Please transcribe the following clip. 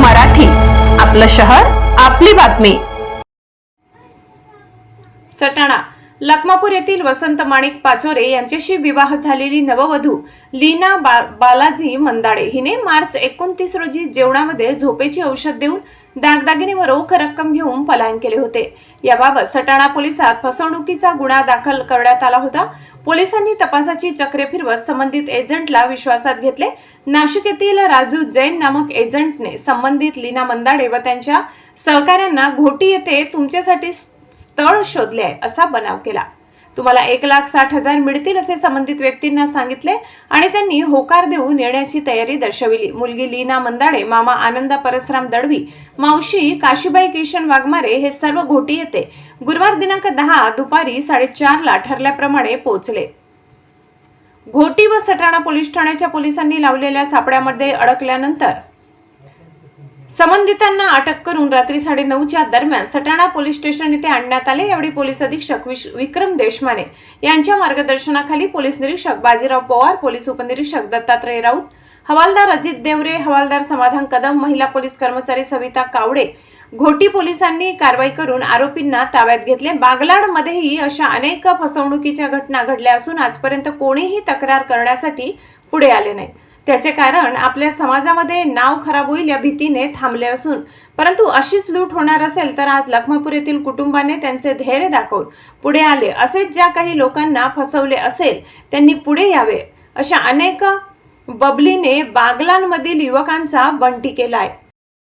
मराठी. आपलं शहर आपली बातमी. सटाणा. लखमापूर येथील वसंत माणिक पाचोरे यांच्याशी विवाह झालेली नववधू लीना बा बालाजी मंदाडे. हिने मार्च एकोणतीस रोजी जेवणामध्ये झोपेची औषध देऊन दागदागिनीवर रोख रक्कम घेऊन पलायन केले होते. याबाबत सटाणा पोलिसात फसवणुकीचा गुन्हा दाखल करण्यात आला होता. पोलिसांनी तपासाची चक्रे फिरवत संबंधित एजंटला विश्वासात घेतले. नाशिक येथील राजू जैन नामक एजंटने संबंधित लीना मंदाडे व त्यांच्या सहकाऱ्यांना घोटी येथे तुमच्यासाठी स्थळ शोधले आहे असा बनाव केला. तुम्हाला एक लाख साठ हजार मिळतील असे संबंधित व्यक्तींना सांगितले आणि त्यांनी होकार देऊन येण्याची तयारी दर्शविली. मुलगी लीना मंदाडे मामा आनंदा परसराम दडवी मावशी काशीबाई किशन वाघमारे हे सर्व घोटी येते. गुरुवार दिनांक दहा दुपारी साडेचारला ठरल्याप्रमाणे पोहोचले. घोटी व सटाणा पोलीस ठाण्याच्या पोलिसांनी लावलेल्या सापड्यामध्ये अडकल्यानंतर संबंधितांना अटक करून रात्री साडेनऊच्या दरम्यान सटाणा पोलीस स्टेशन येथे आणण्यात आले. यावेळी पोलीस अधीक्षक विश- विक्रम देशमाने यांच्या मार्गदर्शनाखाली पोलीस निरीक्षक बाजीराव पवार पोलीस उपनिरीक्षक दत्तात्रय राऊत हवालदार अजित देवरे हवालदार समाधान कदम महिला पोलीस कर्मचारी सविता कावडे घोटी पोलिसांनी कारवाई करून आरोपींना ताब्यात घेतले. बागलाडमध्येही अशा अनेक फसवणुकीच्या घटना घडल्या असून आजपर्यंत कोणीही तक्रार करण्यासाठी पुढे आले नाही. त्याचे कारण आपल्या समाजामध्ये नाव खराब होईल या भीतीने थांबले असून परंतु अशीच लूट होणार असेल तर आज लखमापूर येथील कुटुंबाने त्यांचे धैर्य दाखवून पुढे आले असेच ज्या काही लोकांना फसवले असेल त्यांनी पुढे यावे अशा अनेक बबलीने बागलांमधील युवकांचा बंटी केला आहे